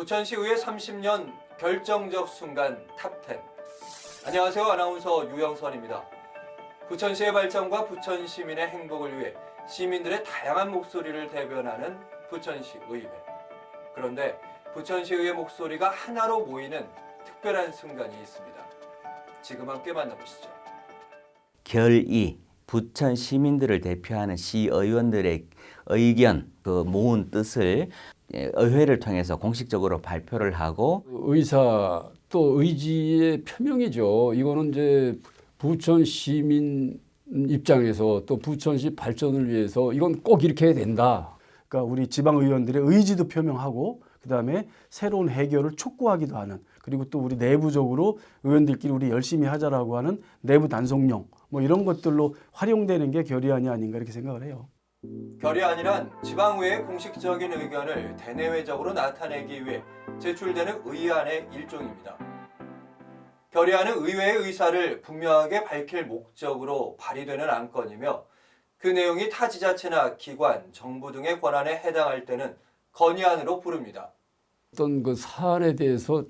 부천시의회 30년 결정적 순간 탑10. 안녕하세요. 아나운서 유영선입니다. 부천시의 발전과 부천 시민의 행복을 위해 시민들의 다양한 목소리를 대변하는 부천시 의회. 그런데 부천시 의회 목소리가 하나로 모이는 특별한 순간이 있습니다. 지금 함께 만나보시죠. 결의 부천 시민들을 대표하는 시의원들의 의견 그 모은 뜻을 예, 의회를 통해서 공식적으로 발표를 하고 의사 또 의지의 표명이죠. 이거는 이제 부천 시민 입장에서 또 부천시 발전을 위해서 이건 꼭 이렇게 해야 된다. 그러니까 우리 지방 의원들의 의지도 표명하고 그다음에 새로운 해결을 촉구하기도 하는 그리고 또 우리 내부적으로 의원들끼리 우리 열심히 하자라고 하는 내부 단속령 뭐 이런 것들로 활용되는 게 결의안이 아닌가 이렇게 생각을 해요. 결의안이란 지방의회의 공식적인 의견을 대내외적으로 나타내기 위해 제출되는 의안의 일종입니다. 결의안은 의회의 의사를 분명하게 밝힐 목적으로 발의되는 안건이며 그 내용이 타 지자체나 기관, 정부 등의 권한에 해당할 때는 건의안으로 부릅니다. 어떤 그 사안에 대해서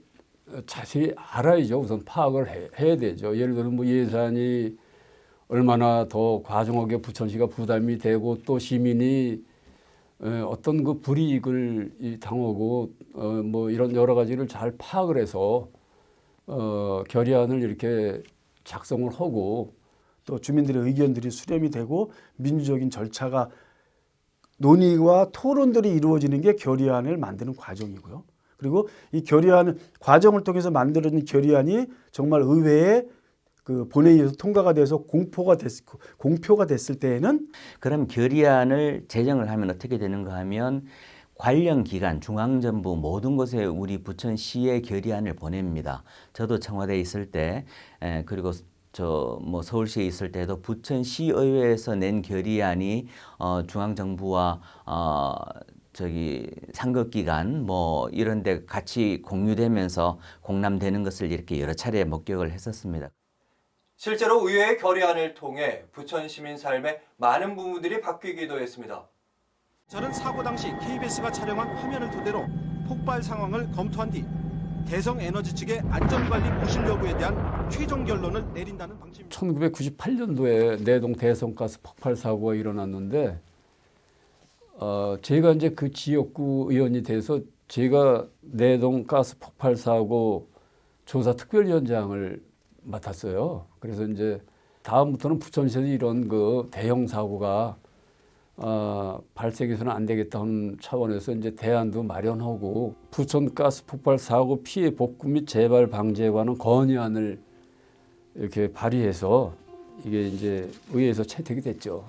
자세히 알아야죠. 우선 파악을 해, 해야 되죠. 예를 들어 뭐 예산이 얼마나 더 과중하게 부천시가 부담이 되고 또 시민이 에, 어떤 그 불이익을 이 당하고 어, 뭐 이런 여러 가지를 잘 파악을 해서 어, 결의안을 이렇게 작성을 하고 또 주민들의 의견들이 수렴이 되고 민주적인 절차가 논의와 토론들이 이루어지는 게 결의안을 만드는 과정이고요. 그리고 이 결의안 과정을 통해서 만들어진 결의안이 정말 의회에 그 본회의에서 통과가 돼서 공포가 됐 공표가 됐을 때에는 그럼 결의안을 제정을 하면 어떻게 되는가 하면 관련 기관 중앙정부 모든 곳에 우리 부천시의 결의안을 보냅니다. 저도 청와대에 있을 때 에, 그리고 저뭐 서울시에 있을 때도 부천시의회에서 낸 결의안이 어, 중앙정부와 어, 저기 상급기관 뭐 이런 데 같이 공유되면서 공람되는 것을 이렇게 여러 차례 목격을 했었습니다. 실제로 의회의 결의안을 통해 부천 시민 삶의 많은 부분들이 바뀌기도 했습니다. 저는 사고 당시 KBS가 촬영한 화면을 토대로 폭발 상황을 검토한 뒤 대성 에너지 측의 안전관리 부실 여부에 대한 최종 결론을 내린다는 방침입니다. 1998년도에 내동 대성가스 폭발 사고가 일어났는데 어, 제가 이제 그 지역구 의원이 돼서 제가 내동 가스 폭발 사고 조사 특별위원장을 맡았어요. 그래서 이제 다음부터는 부천시에서 이런 그 대형 사고가 어, 발생해서는 안 되겠다 하는 차원에서 이제 대안도 마련하고 부천 가스 폭발 사고 피해 복구 및 재발 방지에 관한 건의안을 이렇게 발의해서 이게 이제 의회에서 채택이 됐죠.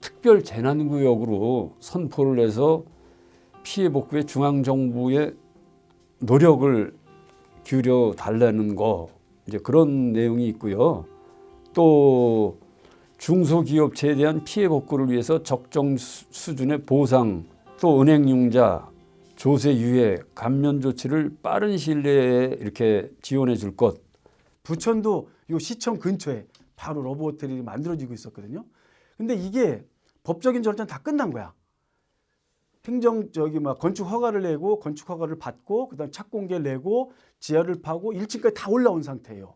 특별 재난구역으로 선포를 해서 피해 복구에 중앙 정부의 노력을 기울여 달라는 거 이제 그런 내용이 있고요. 또 중소기업체에 대한 피해 복구를 위해서 적정 수- 수준의 보상, 또 은행융자, 조세 유예, 감면 조치를 빠른 시일 내에 이렇게 지원해 줄 것. 부천도 요 시청 근처에 바로 러브 호텔이 만들어지고 있었거든요. 근데 이게 법적인 절차는 다 끝난 거야. 행정 저기 막 건축 허가를 내고 건축 허가를 받고 그다음 착공계 내고 지하를 파고 1층까지 다 올라온 상태예요.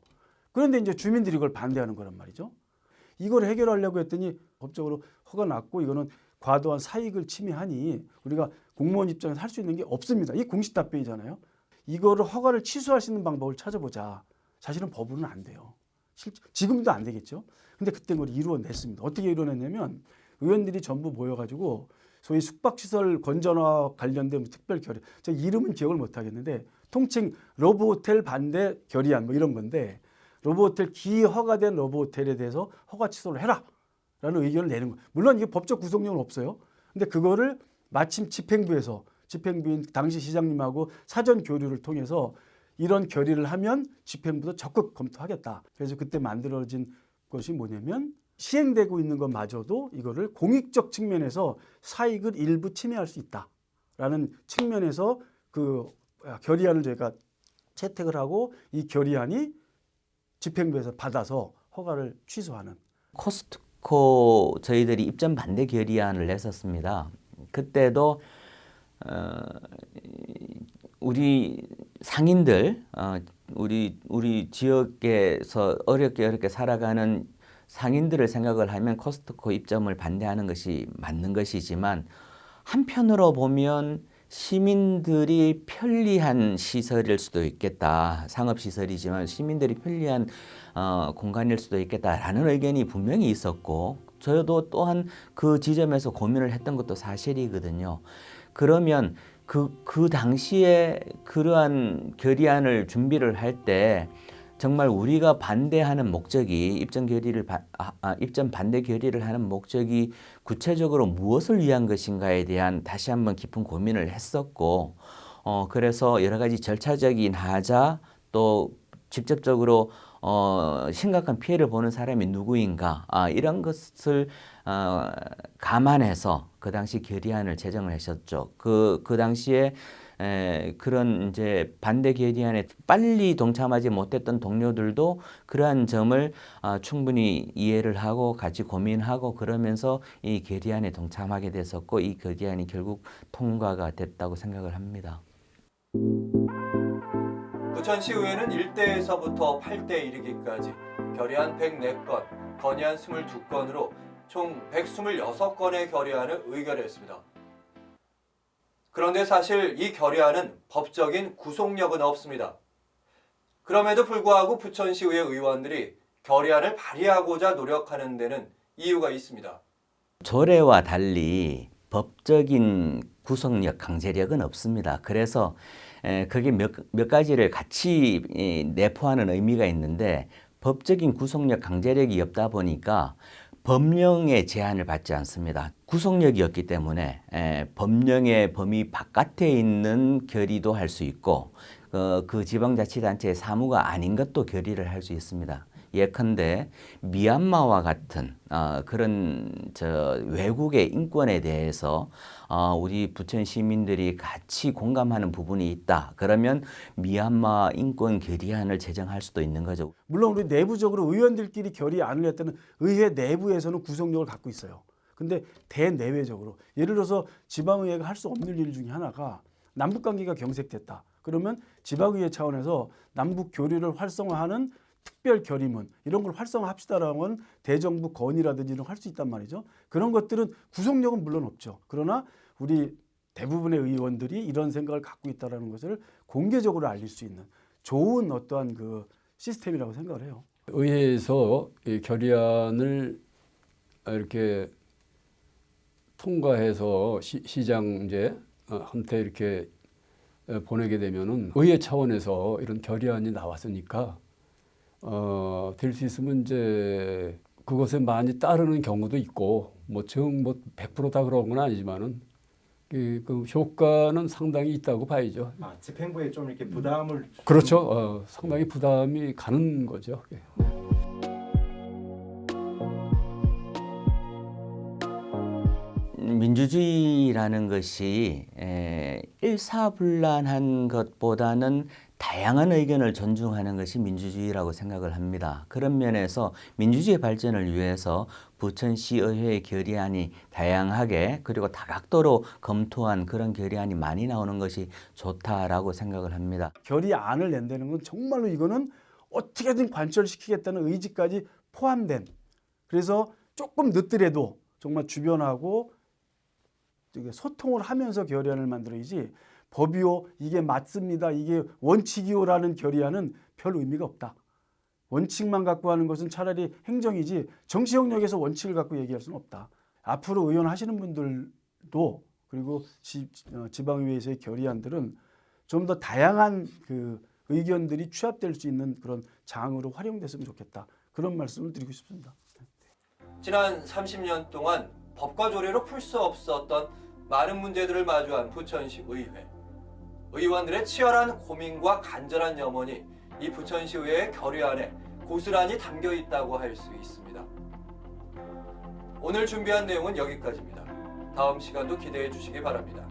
그런데 이제 주민들이 이걸 반대하는 거란 말이죠. 이걸 해결하려고 했더니 법적으로 허가 났고 이거는 과도한 사익을 침해하니 우리가 공무원 입장에서 할 수 있는 게 없습니다. 이 공식 답변이잖아요. 이거를 허가를 취소할 수 있는 방법을 찾아보자. 사실은 법으로는 안 돼요. 실, 지금도 안 되겠죠. 근데 그때 그걸 이루어냈습니다. 어떻게 이루어냈냐면 의원들이 전부 모여가지고 소위 숙박시설 건전화 관련된 특별 결의, 저 이름은 기억을 못 하겠는데 통칭 러브호텔 반대 결의안 뭐 이런 건데 러브호텔 기 허가된 러브호텔에 대해서 허가 취소를 해라라는 의견을 내는 거. 물론 이게 법적 구속력은 없어요. 근데 그거를 마침 집행부에서 집행부인 당시 시장님하고 사전 교류를 통해서 이런 결의를 하면 집행부도 적극 검토하겠다. 그래서 그때 만들어진 것이 뭐냐면 시행되고 있는 것마저도 이거를 공익적 측면에서 사익을 일부 침해할 수 있다라는 측면에서 그 결의안을 저희가 채택을 하고 이 결의안이 집행부에서 받아서 허가를 취소하는 코스트코 저희들이 입점 반대 결의안을 냈었습니다. 그때도 어, 우리 상인들, 어, 우리 우리 지역에서 어렵게 어렵게 살아가는 상인들을 생각을 하면 코스트코 입점을 반대하는 것이 맞는 것이지만 한편으로 보면 시민들이 편리한 시설일 수도 있겠다. 상업 시설이지만 시민들이 편리한 어, 공간일 수도 있겠다라는 의견이 분명히 있었고 저도 또한 그 지점에서 고민을 했던 것도 사실이거든요. 그러면 그, 그 당시에 그러한 결의안을 준비를 할 때 정말 우리가 반대하는 목적이 입점 결의를 바, 아, 아, 입점 반대 결의를 하는 목적이 구체적으로 무엇을 위한 것인가에 대한 다시 한번 깊은 고민을 했었고 어 그래서 여러 가지 절차적인 하자 또 직접적으로 어 심각한 피해를 보는 사람이 누구인가 아 이런 것을 어 감안해서 그 당시 결의안을 제정을 하셨죠. 그 그 당시에 에, 그런 이제 반대 결의안에 빨리 동참하지 못했던 동료들도 그러한 점을 아, 충분히 이해를 하고 같이 고민하고 그러면서 이 결의안에 동참하게 됐었고 이 결의안이 결국 통과가 됐다고 생각을 합니다. 부천시의회는 1대에서부터 8대 이르기까지 결의안 104건, 건의안 22건으로 총 126건의 결의안을 의결했습니다. 그런데 사실 이 결의안은 법적인 구속력은 없습니다. 그럼에도 불구하고 부천시의회 의원들이 결의안을 발의하고자 노력하는 데는 이유가 있습니다. 조례와 달리 법적인 구속력, 강제력은 없습니다. 그래서 에, 그게 몇, 몇 가지를 같이 이, 내포하는 의미가 있는데 법적인 구속력, 강제력이 없다 보니까 법령의 제한을 받지 않습니다. 구속력이 없기 때문에 에, 법령의 범위 바깥에 있는 결의도 할 수 있고 어, 그 지방자치단체의 사무가 아닌 것도 결의를 할 수 있습니다. 예컨대 미얀마와 같은 어, 그런 저 외국의 인권에 대해서 어, 우리 부천 시민들이 같이 공감하는 부분이 있다. 그러면 미얀마 인권 결의안을 제정할 수도 있는 거죠. 물론 우리 내부적으로 의원들끼리 결의안을 낼 때는 의회 내부에서는 구속력을 갖고 있어요. 근데 대내외적으로 예를 들어서 지방의회가 할 수 없는 일 중에 하나가 남북 관계가 경색됐다. 그러면 지방의회 차원에서 남북 교류를 활성화하는 특별 결의문 이런 걸 활성화합시다라는 건 대정부 건의라든지 이런 거할수 있단 말이죠. 그런 것들은 구속력은 물론 없죠. 그러나 우리 대부분의 의원들이 이런 생각을 갖고 있다라는 것을 공개적으로 알릴 수 있는 좋은 어떠한 그 시스템이라고 생각을 해요. 의회에서 이 결의안을 이렇게 통과해서 시, 시장제 어, 한테 이렇게 어, 보내게 되면은 의회 차원에서 이런 결의안이 나왔으니까 어, 될 수 있으면 이제 그것에 많이 따르는 경우도 있고 뭐정뭐 100%다 그런 건 아니지만은 그, 그 효과는 상당히 있다고 봐야죠. 아, 집행부에 좀 이렇게 부담을 그렇죠. 어, 상당히 부담이 가는 거죠. 예. 민주주의라는 것이 에, 일사불란한 것보다는 다양한 의견을 존중하는 것이 민주주의라고 생각을 합니다. 그런 면에서 민주주의 발전을 위해서 부천시의회의 결의안이 다양하게 그리고 다각도로 검토한 그런 결의안이 많이 나오는 것이 좋다라고 생각을 합니다. 결의안을 낸다는 건 정말로 이거는 어떻게든 관철시키겠다는 의지까지 포함된 그래서 조금 늦더라도 정말 주변하고 소통을 하면서 결의안을 만들어야지 법이요 이게 맞습니다 이게 원칙이요라는 결의안은 별 의미가 없다. 원칙만 갖고 하는 것은 차라리 행정이지 정치 영역에서 원칙을 갖고 얘기할 수는 없다. 앞으로 의원 하시는 분들도 그리고 지, 어, 지방의회에서의 결의안들은 좀 더 다양한 그 의견들이 취합될 수 있는 그런 장으로 활용됐으면 좋겠다. 그런 말씀을 드리고 싶습니다. 지난 30년 동안 법과 조례로 풀 수 없었던 많은 문제들을 마주한 부천시 의회. 의원들의 치열한 고민과 간절한 염원이 이 부천시 의회의 결의 안에 고스란히 담겨 있다고 할 수 있습니다. 오늘 준비한 내용은 여기까지입니다. 다음 시간도 기대해 주시기 바랍니다.